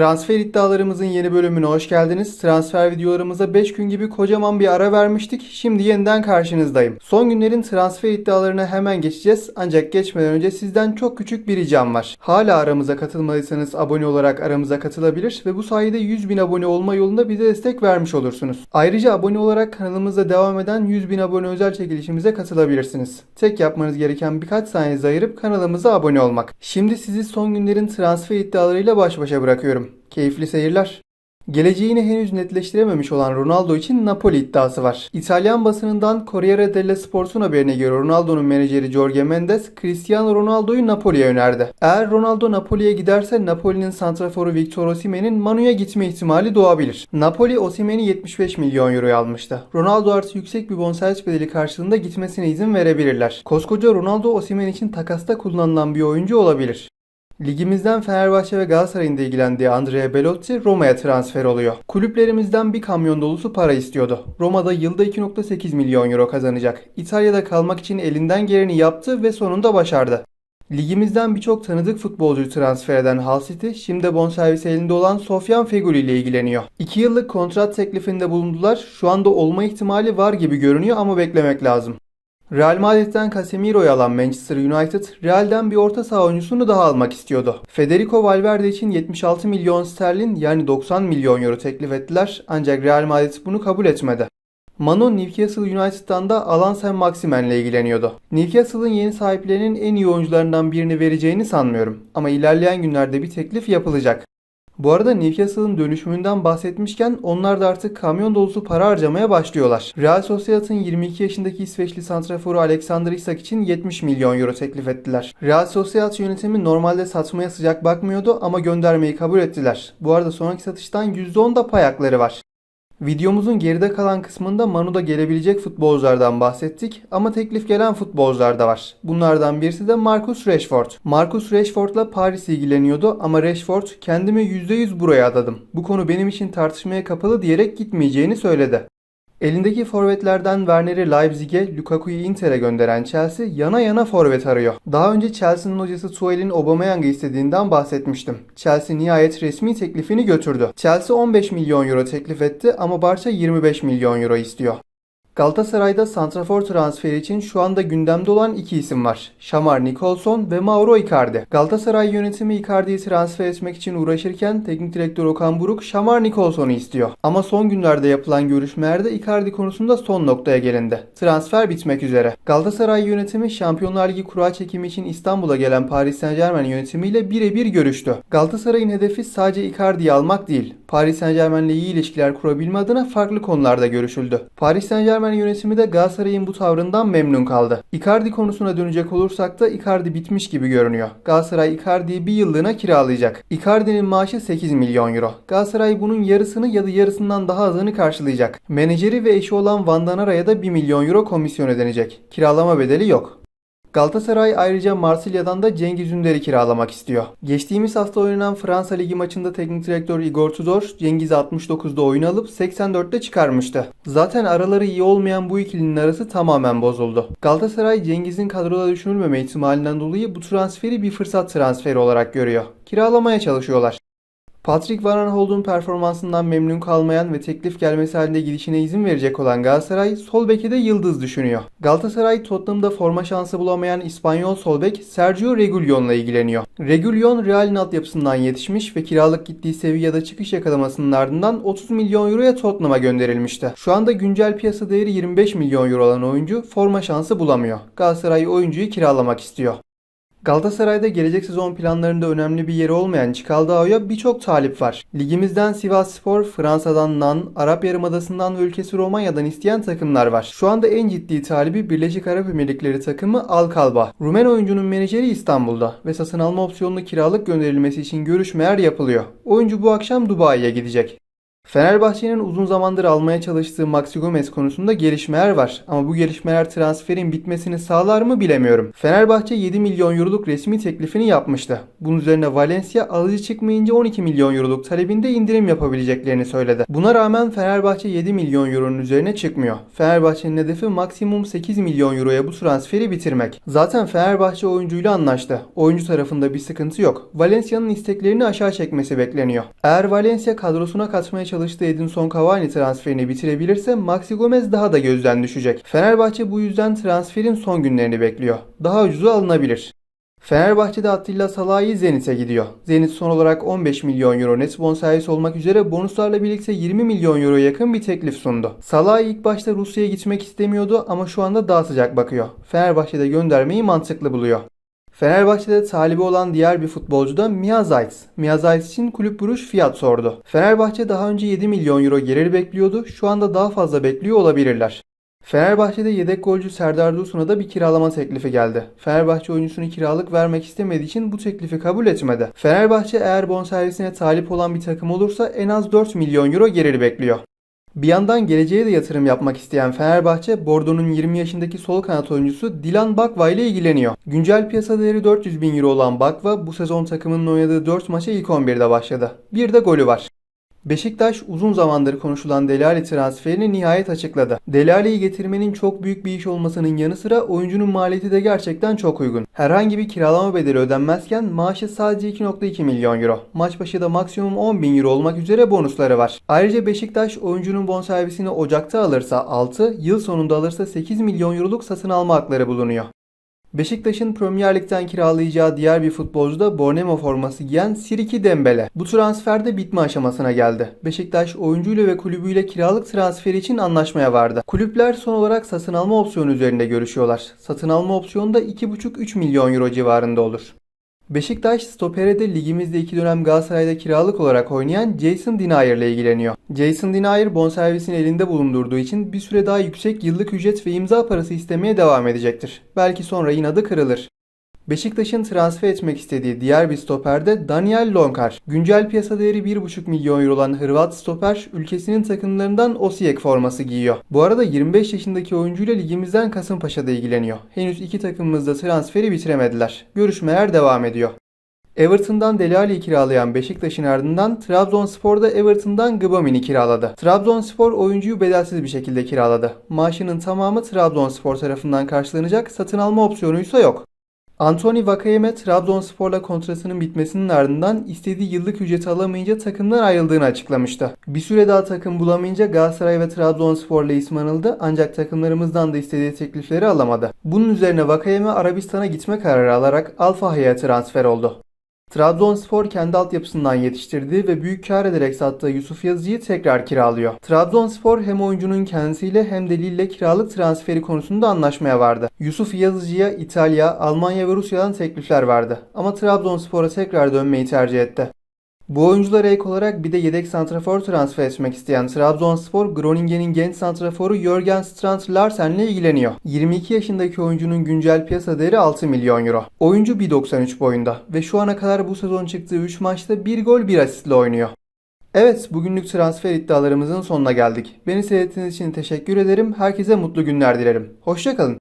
Transfer iddialarımızın yeni bölümüne hoş geldiniz. Transfer videolarımıza 5 gün gibi kocaman bir ara vermiştik. Şimdi yeniden karşınızdayım. Son günlerin transfer iddialarına hemen geçeceğiz. Ancak geçmeden önce sizden çok küçük bir ricam var. Hala aramıza katılmadıysanız abone olarak aramıza katılabilir ve bu sayede 100 bin abone olma yolunda bize destek vermiş olursunuz. Ayrıca abone olarak kanalımızda devam eden 100 bin abone özel çekilişimize katılabilirsiniz. Tek yapmanız gereken birkaç saniyenizi ayırıp kanalımıza abone olmak. Şimdi sizi son günlerin transfer iddialarıyla baş başa bırakıyorum. Keyifli seyirler. Geleceğini henüz netleştirememiş olan Ronaldo için Napoli iddiası var. İtalyan basınından Corriere dello Sport'un haberine göre Ronaldo'nun menajeri Jorge Mendes, Cristiano Ronaldo'yu Napoli'ye önerdi. Eğer Ronaldo Napoli'ye giderse Napoli'nin santraforu Victor Osimhen'in Manu'ya gitme ihtimali doğabilir. Napoli Osimhen'i 75 milyon euroya almıştı. Ronaldo artı yüksek bir bonservis bedeli karşılığında gitmesine izin verebilirler. Koskoca Ronaldo Osimhen için takasta kullanılan bir oyuncu olabilir. Ligimizden Fenerbahçe ve Galatasaray'ın da ilgilendiği Andrea Belotti Roma'ya transfer oluyor. Kulüplerimizden bir kamyon dolusu para istiyordu. Roma'da yılda 2.8 milyon euro kazanacak. İtalya'da kalmak için elinden geleni yaptı ve sonunda başardı. Ligimizden birçok tanıdık futbolcu transfer eden Hull City, şimdi bonservis elinde olan Sofyan Feguli ile ilgileniyor. 2 yıllık kontrat teklifinde bulundular. Şu anda olma ihtimali var gibi görünüyor ama beklemek lazım. Real Madrid'den Casemiro'yu alan Manchester United, Real'den bir orta saha oyuncusunu daha almak istiyordu. Federico Valverde için 76 milyon sterlin yani 90 milyon euro teklif ettiler ancak Real Madrid bunu kabul etmedi. Manu Newcastle United'dan da Alan Sen Maximen ile ilgileniyordu. Newcastle'ın yeni sahiplerinin en iyi oyuncularından birini vereceğini sanmıyorum ama ilerleyen günlerde bir teklif yapılacak. Bu arada Newcastle'ın dönüşümünden bahsetmişken onlar da artık kamyon dolusu para harcamaya başlıyorlar. Real Sociedad'ın 22 yaşındaki İsveçli santraforu Alexander Isak için 70 milyon euro teklif ettiler. Real Sociedad yönetimi normalde satmaya sıcak bakmıyordu ama göndermeyi kabul ettiler. Bu arada sonraki satıştan %10 da pay hakları var. Videomuzun geride kalan kısmında Manu'da gelebilecek futbolculardan bahsettik ama teklif gelen futbolcular da var. Bunlardan birisi de Marcus Rashford. Marcus Rashford'la Paris ilgileniyordu ama Rashford kendimi %100 buraya adadım. Bu konu benim için tartışmaya kapalı diyerek gitmeyeceğini söyledi. Elindeki forvetlerden Werner'i Leipzig'e, Lukaku'yu Inter'e gönderen Chelsea yana yana forvet arıyor. Daha önce Chelsea'nin hocası Tuchel'in Aubameyang'ı istediğinden bahsetmiştim. Chelsea nihayet resmi teklifini götürdü. Chelsea 15 milyon euro teklif etti ama Barça 25 milyon euro istiyor. Galatasaray'da santrafor transferi için şu anda gündemde olan iki isim var. Şamar Nicholson ve Mauro Icardi. Galatasaray yönetimi Icardi'yi transfer etmek için uğraşırken teknik direktör Okan Buruk Şamar Nicholson'u istiyor. Ama son günlerde yapılan görüşmelerde Icardi konusunda son noktaya gelindi. Transfer bitmek üzere. Galatasaray yönetimi Şampiyonlar Ligi kura çekimi için İstanbul'a gelen Paris Saint Germain yönetimiyle birebir görüştü. Galatasaray'ın hedefi sadece Icardi'yi almak değil. Paris Saint Germain'le iyi ilişkiler kurabilme adına farklı konularda görüşüldü. Paris Saint Germain yönetimi de Galatasaray'ın bu tavrından memnun kaldı. Icardi konusuna dönecek olursak da Icardi bitmiş gibi görünüyor. Galatasaray Icardi'yi bir yıllığına kiralayacak. Icardi'nin maaşı 8 milyon euro. Galatasaray bunun yarısını ya da yarısından daha azını karşılayacak. Menajeri ve eşi olan Van Danara'ya da 1 milyon euro komisyon ödenecek. Kiralama bedeli yok. Galatasaray ayrıca Marsilya'dan da Cengiz Ünder'i kiralamak istiyor. Geçtiğimiz hafta oynanan Fransa Ligi maçında teknik direktör Igor Tudor Cengiz'i 69'da oyuna alıp 84'te çıkarmıştı. Zaten araları iyi olmayan bu ikilinin arası tamamen bozuldu. Galatasaray Cengiz'in kadroda düşünülmeme ihtimalinden dolayı bu transferi bir fırsat transferi olarak görüyor. Kiralamaya çalışıyorlar. Patrick Van Aanholt'un performansından memnun kalmayan ve teklif gelmesi halinde gidişine izin verecek olan Galatasaray sol beke de yıldız düşünüyor. Galatasaray Tottenham'da forma şansı bulamayan İspanyol sol bek Sergio Reguilon'la ilgileniyor. Reguilon Real'in altyapısından yetişmiş ve kiralık gittiği Sevilla'da çıkış yakalamasının ardından 30 milyon euroya Tottenham'a gönderilmişti. Şu anda güncel piyasa değeri 25 milyon euro olan oyuncu forma şansı bulamıyor. Galatasaray oyuncuyu kiralamak istiyor. Galatasaray'da gelecek sezon planlarında önemli bir yeri olmayan Çikaldao'ya birçok talip var. Ligimizden Sivasspor, Fransa'dan Nan, Arap Yarımadası'ndan ve ülkesi Romanya'dan isteyen takımlar var. Şu anda en ciddi talibi Birleşik Arap Emirlikleri takımı Al Kalba. Rumen oyuncunun menajeri İstanbul'da ve satın alma opsiyonlu kiralık gönderilmesi için görüşmeler yapılıyor. Oyuncu bu akşam Dubai'ye gidecek. Fenerbahçe'nin uzun zamandır almaya çalıştığı Maxi Gomez konusunda gelişmeler var. Ama bu gelişmeler transferin bitmesini sağlar mı bilemiyorum. Fenerbahçe 7 milyon euroluk resmi teklifini yapmıştı. Bunun üzerine Valencia alıcı çıkmayınca 12 milyon euroluk talebinde indirim yapabileceklerini söyledi. Buna rağmen Fenerbahçe 7 milyon euronun üzerine çıkmıyor. Fenerbahçe'nin hedefi maksimum 8 milyon euroya bu transferi bitirmek. Zaten Fenerbahçe oyuncuyla anlaştı. Oyuncu tarafında bir sıkıntı yok. Valencia'nın isteklerini aşağı çekmesi bekleniyor. Eğer Valencia kadrosuna katmaya çalıştığı Edinson Cavani transferini bitirebilirse Maxi Gomez daha da gözden düşecek. Fenerbahçe bu yüzden transferin son günlerini bekliyor. Daha ucuzu alınabilir. Fenerbahçe'de Attila Salahi Zenit'e gidiyor. Zenit son olarak 15 milyon euro net bonservis olmak üzere bonuslarla birlikte 20 milyon euro yakın bir teklif sundu. Salahi ilk başta Rusya'ya gitmek istemiyordu ama şu anda daha sıcak bakıyor. Fenerbahçe'de göndermeyi mantıklı buluyor. Fenerbahçe'de talibi olan diğer bir futbolcu da Mia Zayt. Mia Zayt için kulüp buruş fiyat sordu. Fenerbahçe daha önce 7 milyon euro gelir bekliyordu. Şu anda daha fazla bekliyor olabilirler. Fenerbahçe'de yedek golcü Serdar Dursun'a da bir kiralama teklifi geldi. Fenerbahçe oyuncusunu kiralık vermek istemediği için bu teklifi kabul etmedi. Fenerbahçe eğer bonservisine talip olan bir takım olursa en az 4 milyon euro gelir bekliyor. Bir yandan geleceğe de yatırım yapmak isteyen Fenerbahçe, Bordeaux'un 20 yaşındaki sol kanat oyuncusu Dilan Bakva ile ilgileniyor. Güncel piyasa değeri 400 bin euro olan Bakva bu sezon takımının oynadığı 4 maça ilk 11'de başladı. Bir de golü var. Beşiktaş uzun zamandır konuşulan Delali transferini nihayet açıkladı. Delali'yi getirmenin çok büyük bir iş olmasının yanı sıra oyuncunun maliyeti de gerçekten çok uygun. Herhangi bir kiralama bedeli ödenmezken maaşı sadece 2.2 milyon euro. Maç başı da maksimum 10 bin euro olmak üzere bonusları var. Ayrıca Beşiktaş oyuncunun bonservisini Ocak'ta alırsa 6, yıl sonunda alırsa 8 milyon euroluk satın alma hakları bulunuyor. Beşiktaş'ın Premier Lig'den kiralayacağı diğer bir futbolcu da Borneo forması giyen Siriki Dembele. Bu transferde bitme aşamasına geldi. Beşiktaş oyuncuyla ve kulübüyle kiralık transferi için anlaşmaya vardı. Kulüpler son olarak satın alma opsiyonu üzerinde görüşüyorlar. Satın alma opsiyonu da 2,5-3 milyon euro civarında olur. Beşiktaş stopere de ligimizde iki dönem Galatasaray'da kiralık olarak oynayan Jason Denayer ile ilgileniyor. Jason Denayer bonservisini elinde bulundurduğu için bir süre daha yüksek yıllık ücret ve imza parası istemeye devam edecektir. Belki sonra inadı kırılır. Beşiktaş'ın transfer etmek istediği diğer bir stoper de Daniel Lonkar. Güncel piyasa değeri 1,5 milyon euro olan Hırvat stoper ülkesinin takımlarından Osijek forması giyiyor. Bu arada 25 yaşındaki oyuncuyla ligimizden Kasımpaşa'da ilgileniyor. Henüz iki takımımız da transferi bitiremediler. Görüşmeler devam ediyor. Everton'dan Delali'yi kiralayan Beşiktaş'ın ardından Trabzonspor'da Everton'dan Gbamin'i kiraladı. Trabzonspor oyuncuyu bedelsiz bir şekilde kiraladı. Maaşının tamamı Trabzonspor tarafından karşılanacak, satın alma opsiyonuysa yok. Anthony Vakayeme Trabzonspor'la kontratının bitmesinin ardından istediği yıllık ücreti alamayınca takımdan ayrıldığını açıklamıştı. Bir süre daha takım bulamayınca Galatasaray ve Trabzonspor'la ismi anıldı ancak takımlarımızdan da istediği teklifleri alamadı. Bunun üzerine Vakayeme Arabistan'a gitme kararı alarak Al Fahri'ye transfer oldu. Trabzonspor kendi altyapısından yetiştirdiği ve büyük kar ederek sattığı Yusuf Yazıcı'yı tekrar kiralıyor. Trabzonspor hem oyuncunun kendisiyle hem de Lille kiralık transferi konusunda anlaşmaya vardı. Yusuf Yazıcı'ya İtalya, Almanya ve Rusya'dan teklifler vardı. Ama Trabzonspor'a tekrar dönmeyi tercih etti. Bu oyunculara ek olarak bir de yedek santrafor transfer etmek isteyen Trabzonspor, Groningen'in genç santraforu Jörgen Strand Larsen ile ilgileniyor. 22 yaşındaki oyuncunun güncel piyasa değeri 6 milyon euro. Oyuncu 1.93 boyunda ve şu ana kadar bu sezon çıktığı 3 maçta 1 gol 1 asistle oynuyor. Evet, bugünlük transfer iddialarımızın sonuna geldik. Beni seyrettiğiniz için teşekkür ederim. Herkese mutlu günler dilerim. Hoşçakalın.